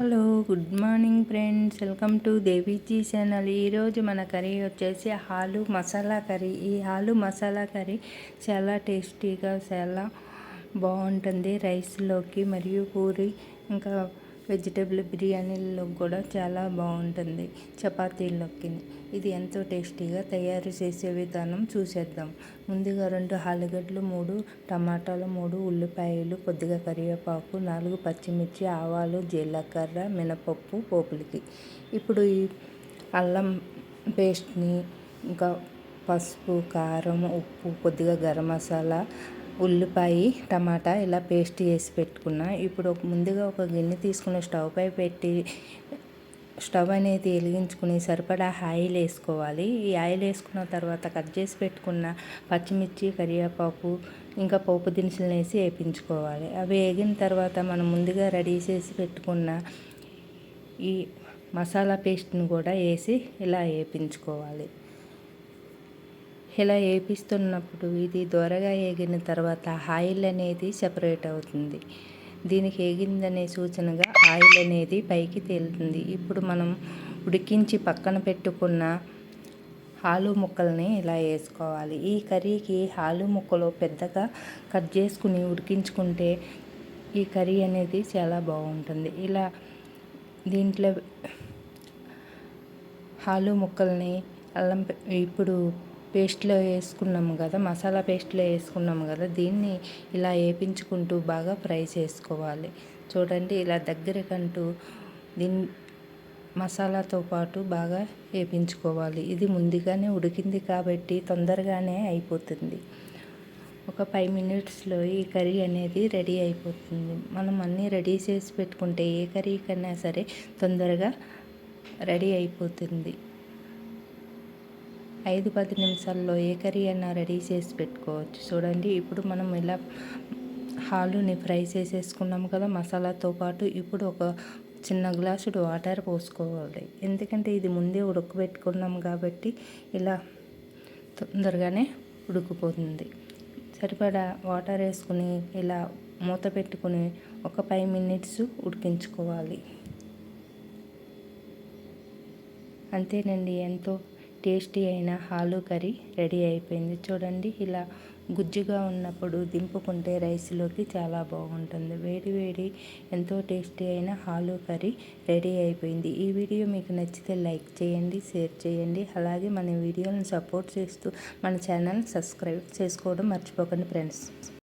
Hello good morning friends. Welcome to Deviji channel. ఈరోజు మన curry వచ్చేసి ఆలు మసాలా కర్రీ. ఈ ఆలు మసాలా కర్రీ చాలా టేస్టీగా చాలా బాగుంటుంది రైస్లోకి మరియు పూరి. ఇంకా వెజిటేబుల్ బిర్యానీల్లో కూడా చాలా బాగుంటుంది చపాతీల్లోకి ఇది ఎంతో టేస్టీగా తయారు చేసే విధానం చూసేద్దాం. ముందుగా రెండు ఆలుగడ్డలు మూడు టమాటాలు మూడు ఉల్లిపాయలు కొద్దిగా కరివేపాకు నాలుగు పచ్చిమిర్చి ఆవాలు జీలకర్ర మినపప్పు పోపులకి. ఇప్పుడు ఈ అల్లం పేస్ట్ని ఇంకా పసుపు కారం ఉప్పు కొద్దిగా గరం మసాలా ఉల్లిపాయ టమాటా ఇలా పేస్ట్ చేసి పెట్టుకున్నా. ఇప్పుడు ఒక ముందుగా ఒక గిన్నె తీసుకుని స్టవ్ పై పెట్టి స్టవ్ అనేది వెలిగించుకుని సరిపడా ఆయిల్ వేసుకోవాలి. ఈ ఆయిల్ వేసుకున్న తర్వాత కట్ చేసి పెట్టుకున్న పచ్చిమిర్చి కరివేపాకు ఇంకా పోపు దినుసులు వేసి వేపించుకోవాలి. అవి వేగిన తర్వాత మనం ముందుగా రెడీ చేసి పెట్టుకున్న ఈ మసాలా పేస్ట్ని కూడా వేసి ఇలా వేయించుకోవాలి ఇలా వేపిస్తున్నప్పుడు ఇది దొరగా వేగిన తర్వాత ఆయిల్ అనేది సెపరేట్ అవుతుంది. దీనికి వేగిందనే సూచనగా ఆయిల్ అనేది పైకి తేలుతుంది. ఇప్పుడు మనం ఉడికించి పక్కన పెట్టుకున్న ఆలు ముక్కల్ని ఇలా వేసుకోవాలి ఈ కర్రీకి ఆలు ముక్కలు పెద్దగా కట్ చేసుకుని ఉడికించుకుంటే ఈ కర్రీ అనేది చాలా బాగుంటుంది. ఇలా దీంట్లో ఆలు ముక్కల్ని అల్లం ఇప్పుడు పేస్ట్లో వేసుకున్నాము కదా మసాలా పేస్ట్లో వేసుకున్నాము కదా దీన్ని ఇలా వేపించుకుంటూ బాగా ఫ్రై చేసుకోవాలి. చూడండి ఇలా దగ్గరకంటూ దీన్ని మసాలాతో పాటు బాగా వేపించుకోవాలి. ఇది ముందుగానే ఉడికింది కాబట్టి తొందరగానే అయిపోతుంది. ఒక ఫైవ్ మినిట్స్లో ఈ కర్రీ అనేది రెడీ అయిపోతుంది. మనం అన్నీ రెడీ చేసి పెట్టుకుంటే ఏ కర్రీ కన్నా సరే తొందరగా రెడీ అయిపోతుంది. ఐదు పది నిమిషాల్లో ఏ కర్రీ అయినా రెడీ చేసి పెట్టుకోవచ్చు. చూడండి ఇప్పుడు మనం ఇలా హాలుని ఫ్రై చేసేసుకున్నాము కదా మసాలాతో పాటు ఇప్పుడు ఒక చిన్న గ్లాసుడు వాటర్ పోసుకోవాలి. ఎందుకంటే ఇది ముందే ఉడకబెట్టుకున్నాము కాబట్టి ఇలా తొందరగానే ఉడికిపోతుంది. సరిపడా వాటర్ వేసుకుని ఇలా మూత పెట్టుకుని ఒక ఫైవ్ మినిట్స్ ఉడికించుకోవాలి. అంతేనండి ఎంతో టేస్టీ అయిన ఆలు కర్రీ రెడీ అయిపోయింది. చూడండి ఇలా గుజ్జుగా ఉన్నప్పుడు దింపుకుంటే రైస్లోకి చాలా బాగుంటుంది. వేడి వేడి ఎంతో టేస్టీ అయిన ఆలు కర్రీ రెడీ అయిపోయింది. ఈ వీడియో మీకు నచ్చితే లైక్ చేయండి షేర్ చేయండి. అలాగే మన వీడియోలను సపోర్ట్ చేస్తూ మన ఛానల్ సబ్స్క్రైబ్ చేసుకోవడం మర్చిపోకండి ఫ్రెండ్స్.